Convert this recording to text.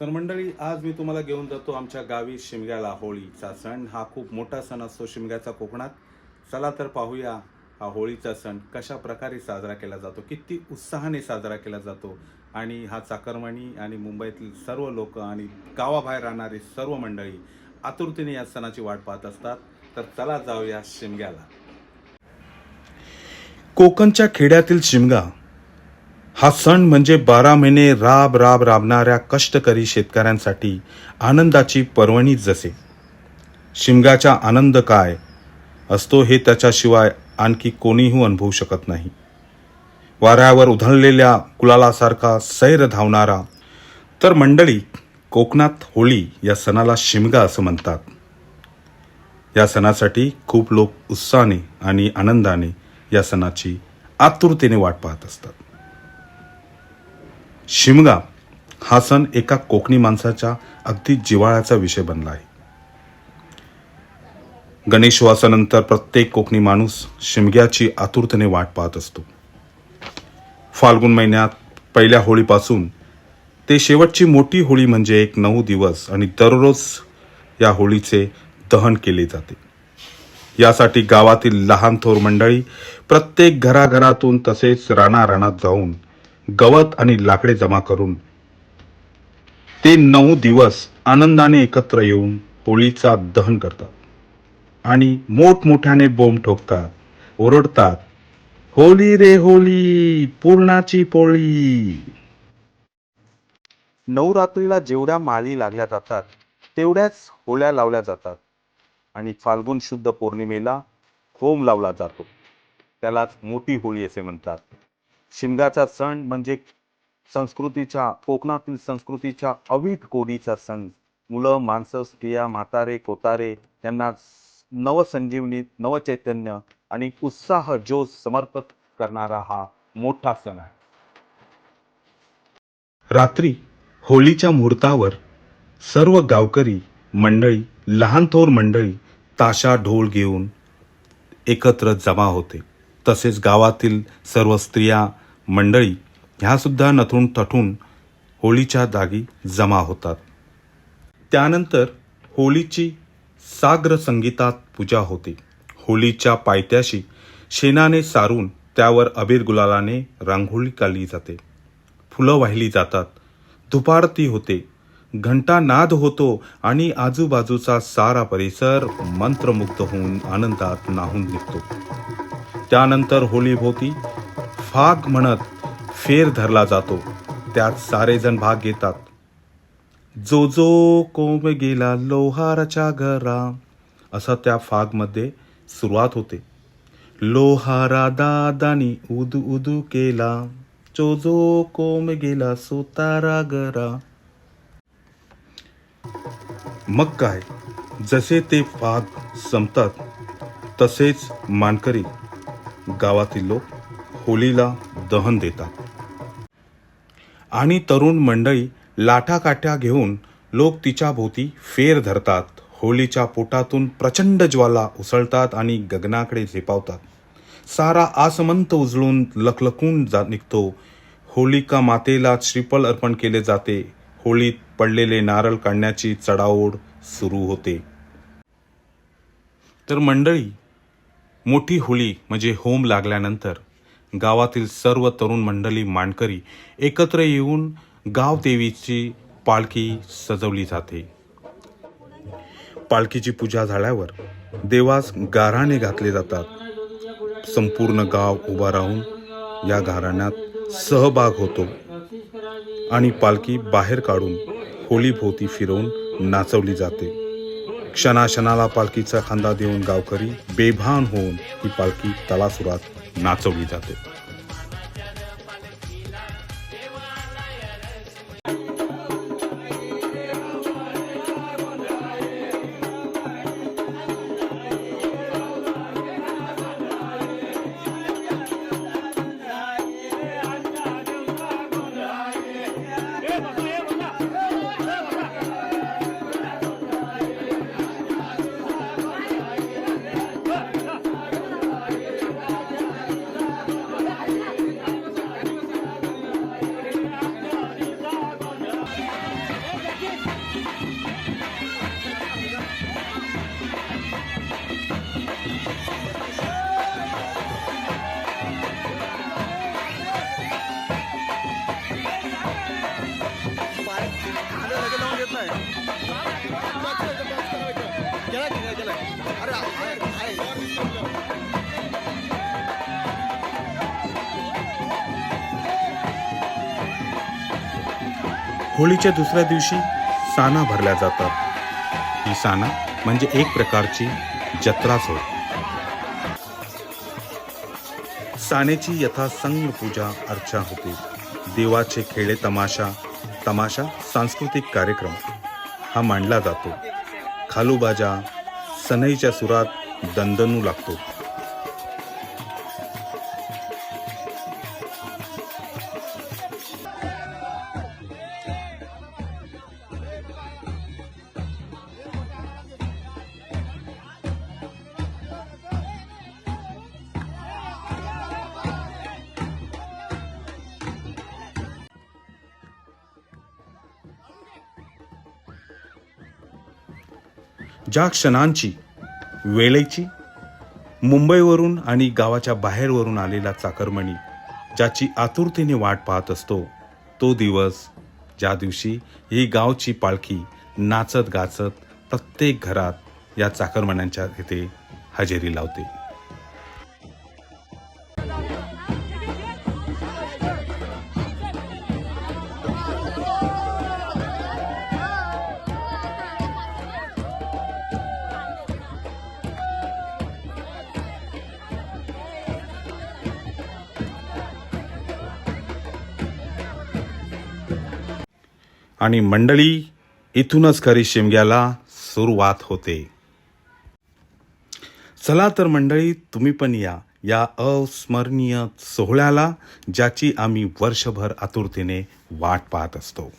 तर मंडळी आज मी तुम्हाला घेऊन जातो आमच्या गावी शिमग्याला होळीचा सण. हा खूप मोठा सण असतो शिमग्याचा कोकणात. चला तर पाहूया हा होळीचा सण कशा प्रकारे साजरा केला जातो किती उत्साहाने साजरा केला जातो आणि हा चाकरमणी आणि मुंबईतील सर्व लोक आणि गावाबाहेर राहणारी सर्व मंडळी आतुरतेने या सणाची वाट पाहत असतात. तर चला जाऊया शिमग्याला. कोकणच्या खेड्यातील शिमगा हा सण म्हणजे बारा महिने राब राब राबणाऱ्या कष्टकरी शेतकऱ्यांसाठी आनंदाची पर्वणीच जसे. शिमग्याचा आनंद काय असतो हे त्याच्याशिवाय आणखी कोणीही अनुभवू शकत नाही. वाऱ्यावर उधळलेल्या कुलालासारखा सैर धावणारा तर मंडळी कोकणात होळी या सणाला शिमगा असं म्हणतात. या सणासाठी खूप लोक उत्साहाने आणि आनंदाने या सणाची आतुरतेने वाट पाहत असतात. शिमगा हा सण एका कोकणी माणसाच्या अगदी जिव्हाळ्याचा विषय बनला आहे. गणेशवासानंतर प्रत्येक कोकणी माणूस शिमग्याची आतुरतेने वाट पाहत असतो. फाल्गुन महिन्यात पहिल्या होळीपासून ते शेवटची मोठी होळी म्हणजे एक नऊ दिवस आणि दररोज या होळीचे दहन केले जाते. यासाठी गावातील लहान थोर मंडळी प्रत्येक घराघरातून तसेच रानारानात जाऊन गवत आणि लाकडे जमा करून. ते नऊ दिवस आनंदाने एकत्र येऊन होळीचा दहन करतात. आणि मोठमोठ्याने बोंब ठोकतात ओरडतात होली रे होली पूर्णाची पोळी. नवरात्रीला जेवढ्या माळी लागल्या जातात तेवढ्याच होळ्या लावल्या जातात. आणि फाल्गुन शुद्ध पौर्णिमेला होम लावला जातो. त्यालाच मोठी होळी असे म्हणतात. शिमग्याचा सण म्हणजे संस्कृतीच्या कोकणातील संस्कृतीच्या अवीट कोडीचा सण. मुलं माणसं स्त्रिया म्हातारे कोतारे यांना नवसंजीवनी नवचैतन्य आणि उत्साह जोश समर्पित करणारा हा मोठा सण आहे. रात्री होळीच्या मुहूर्तावर सर्व गावकरी मंडळी लहान थोर मंडळी ताशा ढोल घेऊन एकत्र जमा होते. तसेच गावातील सर्व स्त्रिया मंडळी ह्यासुद्धा नथून ठठून होळीच्या जागी जमा होतात. त्यानंतर होळीची साग्र संगीतात पूजा होते. होळीच्या पायथ्याशी शेणाने सारून त्यावर अबीर गुलालाने रांगोळी काढली जाते. फुलं वाहिली जातात. धुपारती होते. घंटा नाद होतो आणि आजूबाजूचा सारा परिसर मंत्रमुग्ध होऊन आनंदात नाहून निघतो. त्यानंतर होळीभोवती फाग म्हणत फेर धरला जातो. त्यात सारेजण भाग घेतात. जो जो कोंब गेला लोहाराच्या घरा. असं त्या फागमध्ये सुरुवात होते. लोहारा दादानी उदू उदू केला. जो जो कोंब गेला सोतारा गरा मग काय? जसे ते फाग संपतात तसेच मानकरी गावातील लोक होलीला दहन देतात. आणि तरुण मंडळी लाठाकाठ्या घेऊन लोक तिच्या भोवती फेर धरतात. होळीच्या पोटातून प्रचंड ज्वाला उसळतात आणि गगनाकडे झेपावतात. सारा आसमंत उजळून लखलखून जा निघतो. होलिका मातेला श्रीफळ अर्पण केले जाते. होळीत पडलेले नारळ काढण्याची चढाओढ सुरू होते. तर मंडळी मोठी होळी म्हणजे होम लागल्यानंतर गावातील सर्व तरुण मंडळी मांडकरी एकत्र येऊन गाव देवीची पालखी सजवली जाते. पालखीची पूजा झाल्यावर देवास गाराणे घातले जातात. संपूर्ण गाव उभा राहून या घराण्यात सहभाग होतो आणि पालखी बाहेर काढून होळीभोवती फिरवून नाचवली जाते. क्षणाक्षणाला पालखीचा खांदा देऊन गावकरी बेभान होऊन ही पालखी तलासुरात नाचवली जाते. होळीच्या दुसऱ्या दिवशी साना भरल्या जातात. ही साना म्हणजे एक प्रकारची जत्राच होत सानेची यथा संग पूजा अर्चा होते. देवाचे खेळे तमाशा तमाशा सांस्कृतिक कार्यक्रम हा मांडला जातो. खालूबाजा सनईच्या सुरात दणदणू लागतो. ज्या क्षणांची वेळेची मुंबईवरून आणि गावाच्या बाहेरवरून आलेला चाकरमणी ज्याची आतुरतेने वाट पाहत असतो तो दिवस ज्या दिवशी ही गावची पालखी नाचत गाचत प्रत्येक घरात या चाकरमण्यांच्या इथे हजेरी लावते. आणि मंडळी इथूनच खरी शिमग्याला सुरुवात होते. चला तर मंडळी तुम्ही पण या या अस्मरणीय सोहळ्याला ज्याची आम्ही वर्षभर आतुरतेने वाट पाहत असतो.